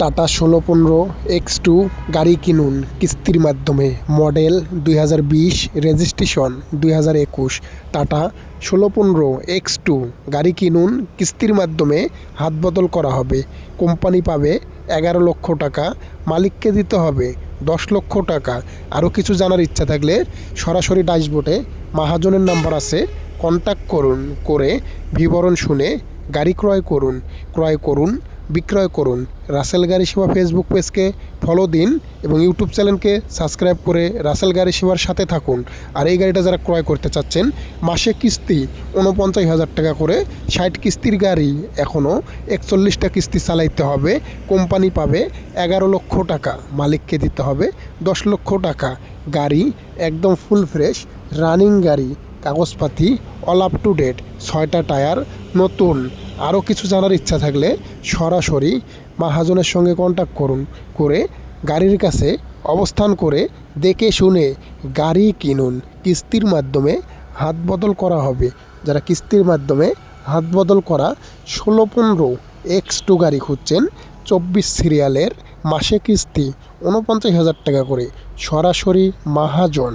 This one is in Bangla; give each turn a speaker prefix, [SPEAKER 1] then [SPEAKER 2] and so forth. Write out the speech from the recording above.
[SPEAKER 1] টাটা ষোলো পনেরো এক্স টু গাড়ি কিনুন কিস্তির মাধ্যমে। মডেল দুই হাজার বিশ, রেজিস্ট্রেশন দুই হাজার একুশ। টাটা ষোলো পনেরো এক্স টু গাড়ি কিনুন কিস্তির মাধ্যমে হাত বদল করা হবে। কোম্পানি পাবে এগারো লক্ষ টাকা, মালিককে দিতে হবে দশ লক্ষ টাকা। আরও কিছু জানার ইচ্ছা থাকলে সরাসরি ড্যাশবোর্ডে মাহাজনের নাম্বার আছে কন্ট্যাক্ট করুন, করে বিবরণ শুনে গাড়ি ক্রয় করুন। ক্রয় করুন বিক্রয় করুন। রাসেল গাড়ি সেবা ফেসবুক পেজকে ফলো দিন এবং ইউটিউব চ্যানেলকে সাবস্ক্রাইব করে রাসেল গাড়ি সেবার সাথে থাকুন। আর এই গাড়িটা যারা ক্রয় করতে চাচ্ছেন, মাসে কিস্তি উনপঞ্চাশ হাজার টাকা করে, ষাট কিস্তির গাড়ি এখনও একচল্লিশটা কিস্তি চালাইতে হবে। কোম্পানি পাবে এগারো লক্ষ টাকা, মালিককে দিতে হবে দশ লক্ষ টাকা। গাড়ি একদম ফুল ফ্রেশ রানিং গাড়ি, কাগজপাতি অল আপ টু ডেট ছয়টা টায়ার নতুন। আরও কিছু জানার ইচ্ছা থাকলে সরাসরি মাহাজনের সঙ্গে কন্ট্যাক্ট করুন, করে গাড়ির কাছে অবস্থান করে দেখে শুনে গাড়ি কিনুন। কিস্তির মাধ্যমে হাত বদল করা হবে। যারা কিস্তির মাধ্যমে হাত বদল করা ষোলো পনেরো এক্স টু গাড়ি খুঁজছেন, চব্বিশ সিরিয়ালের মাসে কিস্তি উনপঞ্চাশ হাজার টাকা করে সরাসরি মাহাজন।